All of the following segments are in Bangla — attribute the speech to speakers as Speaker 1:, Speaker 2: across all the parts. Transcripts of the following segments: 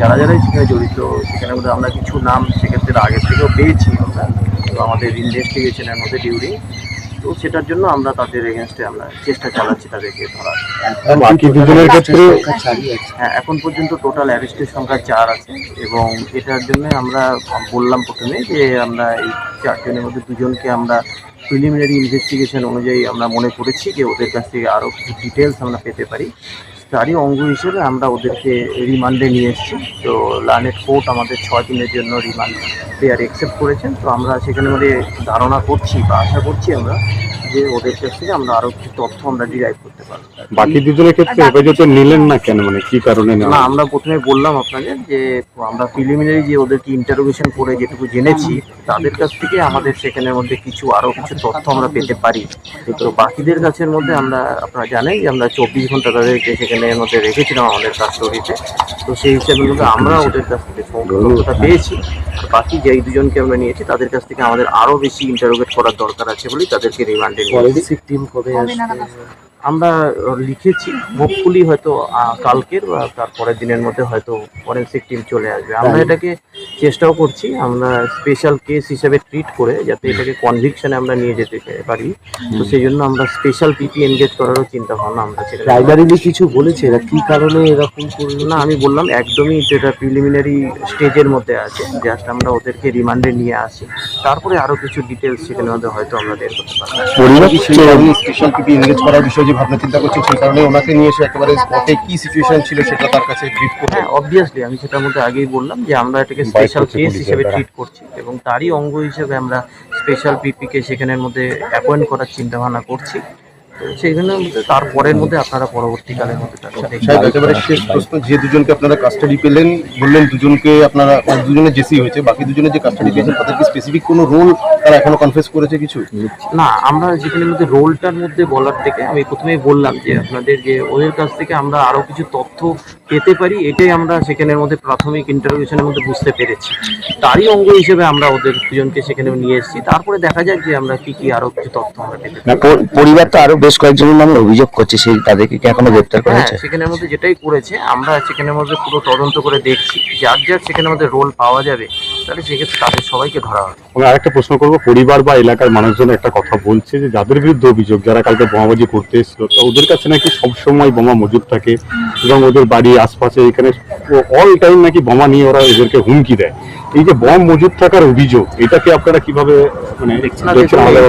Speaker 1: যারা যারাই সেখানে জড়িত সেখানে মধ্যে আমরা কিছু নাম সেক্ষেত্রে আগের থেকেও পেয়েছি আমরা। তো আমাদের ইনভেস্টিগেশনের মধ্যে ডিউরি। তো সেটার জন্য আমরা তাদের এগেনস্টে আমরা চেষ্টা চালাচ্ছি তাদেরকে ধরার। হ্যাঁ এখন পর্যন্ত টোটাল অ্যারেস্টের সংখ্যা চার আছে এবং এটার জন্য আমরা বললাম প্রথমে যে আমরা এই চারজনের মধ্যে দুজনকে আমরা প্রিলিমিনারি ইনভেস্টিগেশন অনুযায়ী আমরা মনে করেছি যে ওদের কাছ থেকে আরও কিছু ডিটেলস আমরা পেতে পারি। তারই অঙ্গ হিসেবে আমরা ওদেরকে রিমান্ডে নিয়ে এসেছি। তো লার্নেট কোর্ট আমাদের ছয় দিনের জন্য রিমান্ড দেয়ার অ্যাকসেপ্ট করেছেন। তো আমরা সেখানে মধ্যে ধারণা করছি বা আশা করছি আমরা যে ওদের কাছ থেকে আমরা আরও কিছু তথ্য আমরা ডিরাইভ করতে পারব।
Speaker 2: বাকি দুজনের ক্ষেত্রে হেফাজতে নিলেন না কেন? মানে কি কারণে
Speaker 1: না আমরা প্রথমে বললাম আপনাকে যে আমরা প্রিলিমিনারি যে ওদেরকে ইন্টারোগেশন করে যেটুকু জেনেছি তাদের কাছ থেকে আমাদের সেখানের মধ্যে কিছু আরও কিছু তথ্য আমরা পেতে পারি। তো বাকিদের কাছের মধ্যে আমরা আপনারা জানেন যে আমরা চব্বিশ ঘণ্টা তাদেরকে সেখানের মধ্যে রেখেছিলাম আমাদের কাস্টডিতে তো সেই হিসাবে কিন্তু আমরা ওদের কাছ থেকে তথ্যটা পেয়েছি। আর বাকি যেই দুজনকে আমরা নিয়েছি তাদের কাছ থেকে আমাদের আরও বেশি ইন্টারোগেট করার দরকার আছে বলেই তাদেরকে রিমান্ডে নিয়েছি।
Speaker 3: টিম কবে
Speaker 1: আমরা লিখেছি হোপফুলি হয়তো কালকের বা তারপরের দিনের মধ্যে হয়তো ফরেন্সিক টিম চলে আসবে। আমরা এটাকে চেষ্টাও করছি আমরা স্পেশাল কেস হিসেবে ট্রিট করে যাতে এটাকে কনভিকশনে আমরা নিয়ে যেতে পারি। তো সেই জন্য আমরা স্পেশাল পিপি এনগেজ করারও চিন্তা ভাবনা আমরা
Speaker 3: প্রাইমারিলি কিছু বলেছে? এরা কি কারণে এরকম করল?
Speaker 1: না আমি বললাম একদমই যেটা প্রিলিমিনারি স্টেজের মধ্যে আছে জাস্ট আমরা ওদেরকে রিমান্ডে নিয়ে আসি। তারপরে আরও কিছু ডিটেলস সেখানে আমাদের হয়তো আমরা বের করতে পারব।
Speaker 2: পরিবার
Speaker 4: স্পেশাল পিপি এনগেজ করার বিষয়ে যে ভাবনা চিন্তা করছে সেই কারণে ওনাকে নিয়ে এসে একেবারে স্পটে কি সিচুয়েশন ছিল সেটা তার কাছে ব্রিফ করতে
Speaker 1: হ্যাঁ অবভিয়াসলি আমি সেটার মধ্যে আগেই বললাম যে আমরা এটাকে স্পেশাল কেস হিসেবে ট্রিট করছি এবং তারই অঙ্গ হিসেবে আমরা স্পেশাল পিপিকে সেখানের মধ্যে অ্যাপয়েন্ট করার চিন্তা ভাবনা করছি। মধ্যে তারপরের মধ্যে আপনারা পরবর্তীকালের মধ্যে তার সাথে
Speaker 4: সাহেব একেবারে শেষ প্রশ্ন যে দুজনকে আপনারা কাস্টাডি পেলেন বললেন দুজনকে আপনারা মানে দুজনের জেসি হয়েছে বাকি দুজনের যে কাস্টাডি পেয়েছেন তাদেরকে স্পেসিফিক কোনো রোল তারা এখনও কনফেস করেছে কিছু?
Speaker 1: না আমরা যেখানের মধ্যে রোলটার মধ্যে বলার থেকে আমি প্রথমেই বললাম যে আপনাদের যে ওদের কাছ থেকে আমরা আরও কিছু তথ্য পেতে পারি এটাই আমরা সেখানের মধ্যে প্রাথমিক ইন্টারভিউশনের মধ্যে বুঝতে পেরেছি। তারই অঙ্গ হিসেবে আমরা ওদের দুজনকে সেখানে নিয়ে এসেছি। তারপরে দেখা যাক যে আমরা কি কি আরও কিছু তথ্য আমরা পেতে পারি।
Speaker 5: পরিবার তো আরও বেশ কয়েকজনের নামে অভিযোগ করছে সেই তাদেরকে কি এখনও গ্রেপ্তার করা
Speaker 1: হ্যাঁ
Speaker 5: হয়েছে?
Speaker 1: সেখানের মধ্যে যেটাই করেছে আমরা সেখানের মধ্যে পুরো তদন্ত করে দেখছি। যার যার সেখানের মধ্যে রোল পাওয়া যাবে তাহলে সেক্ষেত্রে তাদের সবাইকে ধরা হবে।
Speaker 2: আমি আরেকটা প্রশ্ন করব পরিবার বা এলাকার মানুষজন একটা কথা বলছে যে যাদের বিরুদ্ধে অভিযোগ যারা কালকে বোমাবাজি করতে এসেছিল তো ওদের কাছে নাকি সবসময় বোমা মজুদ থাকে এবং ওদের বাড়ি আশপাশে এখানে অল টাইম নাকি বোমা নিয়ে ওরা এদেরকে হুমকি দেয়। এই যে বম মজুদ থাকার অভিযোগ এটাকে আপনারা কীভাবে মানে?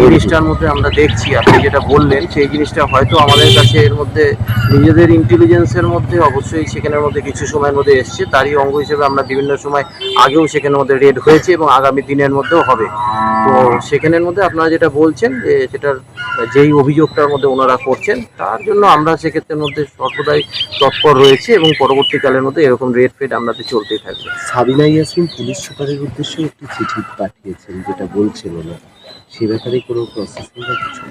Speaker 1: জিনিসটার মধ্যে আমরা দেখছি আপনি যেটা বললেন সেই জিনিসটা হয়তো আমাদের কাছে এর মধ্যে, নিজেদের ইন্টেলিজেন্সের মধ্যে অবশ্যই সেখানের মধ্যে কিছু সময়ের মধ্যে এসছে। তারই অঙ্গ হিসেবে আমরা বিভিন্ন সময় আগেও সেখানের মধ্যে রেড হয়েছে এবং আগামী দিনের মধ্যেও হবে। তো সেখানের মধ্যে আপনারা যেটা বলছেন যে, সেটার যেই অভিযোগটার মধ্যে ওনারা করছেন, তার জন্য আমরা সেক্ষেত্রের মধ্যে সর্বদাই তৎপর রয়েছে এবং পরবর্তীকালের মধ্যে এরকম রেড ফেড আমাদের চলতেই থাকবে।
Speaker 3: সাবিনা ইয়াসমিন পুলিশ সুপারের উদ্দেশ্যে একটি চিঠি পাঠিয়েছেন, যেটা বলছেন ওনারা সে ব্যাপারে কোনো প্রসেসিং কিছু?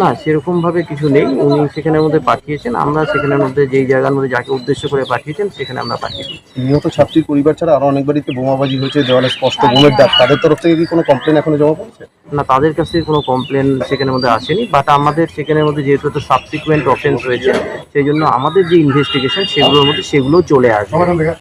Speaker 1: না সেরকম ভাবে কিছু নেই। উনি সেখানের মধ্যে পাঠিয়েছেন। আমরা সেখানের মধ্যে যেই জায়গার মধ্যে যাকে উদ্দেশ্য করে পাঠিয়েছেন সেখানে আমরা পাঠিয়ে দিই।
Speaker 4: নিহত ছাত্রীর পরিবার ছাড়া আরও অনেক বাড়িতে বোমাবাজি হয়েছে দেওয়ালে স্পষ্ট বোমের দাগ। তাদের তরফ থেকে কি কোনো কমপ্লেন এখনও জমা পড়েছে?
Speaker 1: না তাদের কাছ থেকে কোনো কমপ্লেন সেখানের মধ্যে আসেনি। বাট আমাদের সেখানের মধ্যে যেহেতু তো সাবসিকুয়েন্ট অফেন্স হয়েছে সেই জন্য আমাদের যে ইনভেস্টিগেশন সেগুলোর মধ্যে সেগুলো চলে আসবে।